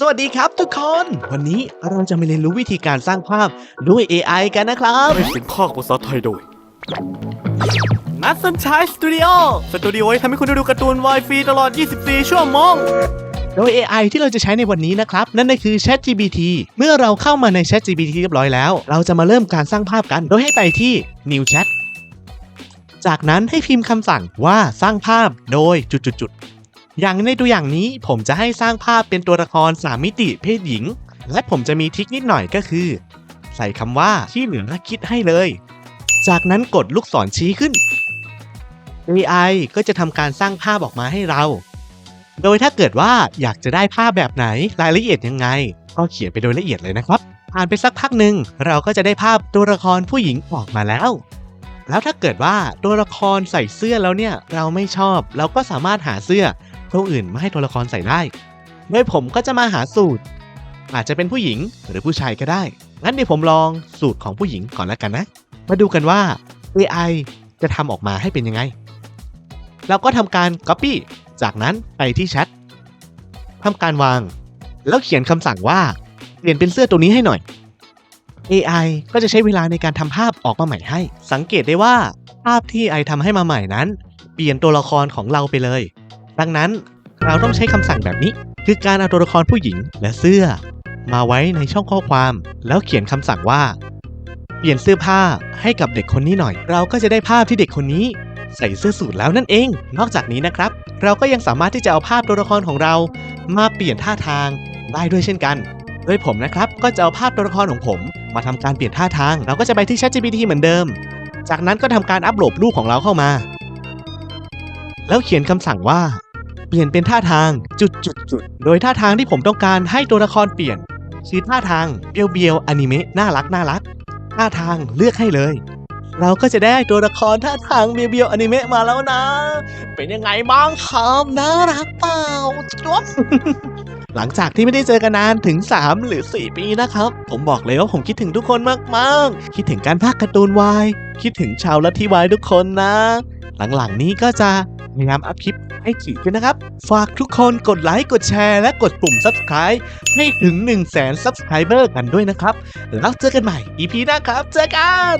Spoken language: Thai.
สวัสดีครับทุกคน วันนี้เราจะมาเรียนรู้วิธีการสร้างภาพด้วย AI กันนะครับให้เสียงภาคภาษาไทยโดยนัดสัญชัยสตูดิโอสตูดิโอให้ทำให้คุณได้ดูการ์ตูนวายฟรีตลอด 24 ชั่วโมง โดย AI ที่เราจะใช้ในวันนี้นะครับ นั่นก็คือ ChatGPT เมื่อเราเข้ามาใน ChatGPT เรียบร้อยแล้ว เราจะมาเริ่มการสร้างภาพกัน โดยให้ไปที่ New Chat จากนั้นให้พิมพ์คำสั่งว่าสร้างภาพโดยจุดๆๆ อย่างในตัวอย่างนี้ผมจะให้สร้างภาพเป็นตัวละคร3มิติเพศหญิง และผมจะมีทิคนิดหน่อยก็คือ ใส่คำว่าที่เหลือคิดให้เลย จากนั้นกดลูกศรชี้ขึ้น AI ก็จะทำการสร้างภาพออกมาให้เรา โดยถ้าเกิดว่าอยากจะได้ภาพแบบไหนรายละเอียดยังไง ก็เขียนไปโดยละเอียดเลยนะครับผ่านไปสักพักหนึ่งเราก็จะได้ภาพตัวละครผู้หญิงออกมาแล้ว แล้วถ้าเกิดว่าตัวละครใส่เสื้อแล้วเนี่ยเราไม่ชอบ เราก็สามารถหาเสื้อตัวอื่นมาให้ตัวละครใส่ได้ โดยผมก็จะมาหาสูตร อาจจะเป็นผู้หญิงหรือผู้ชายก็ได้ งั้นเดี๋ยวผมลองสูตรของผู้หญิงก่อนแล้วกันนะ มาดูกันว่า AI จะทำออกมาให้เป็นยังไง เราก็ทำการ Copy จากนั้นไปที่แชททำการวาง แล้วเขียนคำสั่งว่าเปลี่ยนเป็นเสื้อตัวนี้ให้หน่อย AI ก็จะใช้เวลาในการทำภาพออกมาใหม่ให้ สังเกตได้ว่า ภาพที่ AI ทำให้มาใหม่นั้น เปลี่ยนตัวละครของเราไปเลย ดังนั้นเราต้องใช้คำสั่งแบบนี้ คือการเอาตัวละครผู้หญิงและเสื้อ มาไว้ในช่องข้อความ แล้วเขียนคำสั่งว่า เปลี่ยนเสื้อผ้าให้กับเด็กคนนี้หน่อย เราก็จะได้ภาพที่เด็กคนนี้ใส่เสื้อสูทแล้วนั่นเอง นอกจากนี้นะครับ เราก็ยังสามารถที่จะเอาภาพตัวละครของเรา มาเปลี่ยนท่าทางได้ด้วยเช่นกัน โดยผมนะครับก็จะเอาภาพตัวละครของผม มาทำการเปลี่ยนท่าทาง เราก็จะไปที่ ChatGPT เหมือนเดิม จากนั้นก็ทำการอัปโหลดรูปของเราเข้ามา แล้วเขียนคำสั่งว่า เปลี่ยนเป็นท่าทางจุดจุดจุดโดยท่าทางที่ผมต้องการให้ตัวละครเปลี่ยนคือท่าทางเบียวเบียวอนิเมะน่ารักน่ารักท่าทางเลือกให้เลย เราก็จะได้ตัวละครท่าทางเบียวเบียวอนิเมะมาแล้วนะ เป็นยังไงบ้างครับน่ารักเปล่าจ๊บ หลังจากที่ไม่ได้เจอกันนานถึง 3 หรือ 4 ปีนะครับ ผมบอกเลยว่าผมคิดถึงทุกคนมากๆ คิดถึงการพากย์การ์ตูนวายคิดถึงชาวลัทธิวายทุกคนนะ หลังๆนี้ก็จะพยายามอัพคลิปให้ถี่ขึ้นนะครับ ฝากทุกคนกดไลค์ กดแชร์ และกดปุ่ม Subscribe ให้ถึง 1 0 0 0 0แสน Subscriber กันด้วยนะครับ แล้วเจอกันใหม่ EP หน้าครับ เจอกัน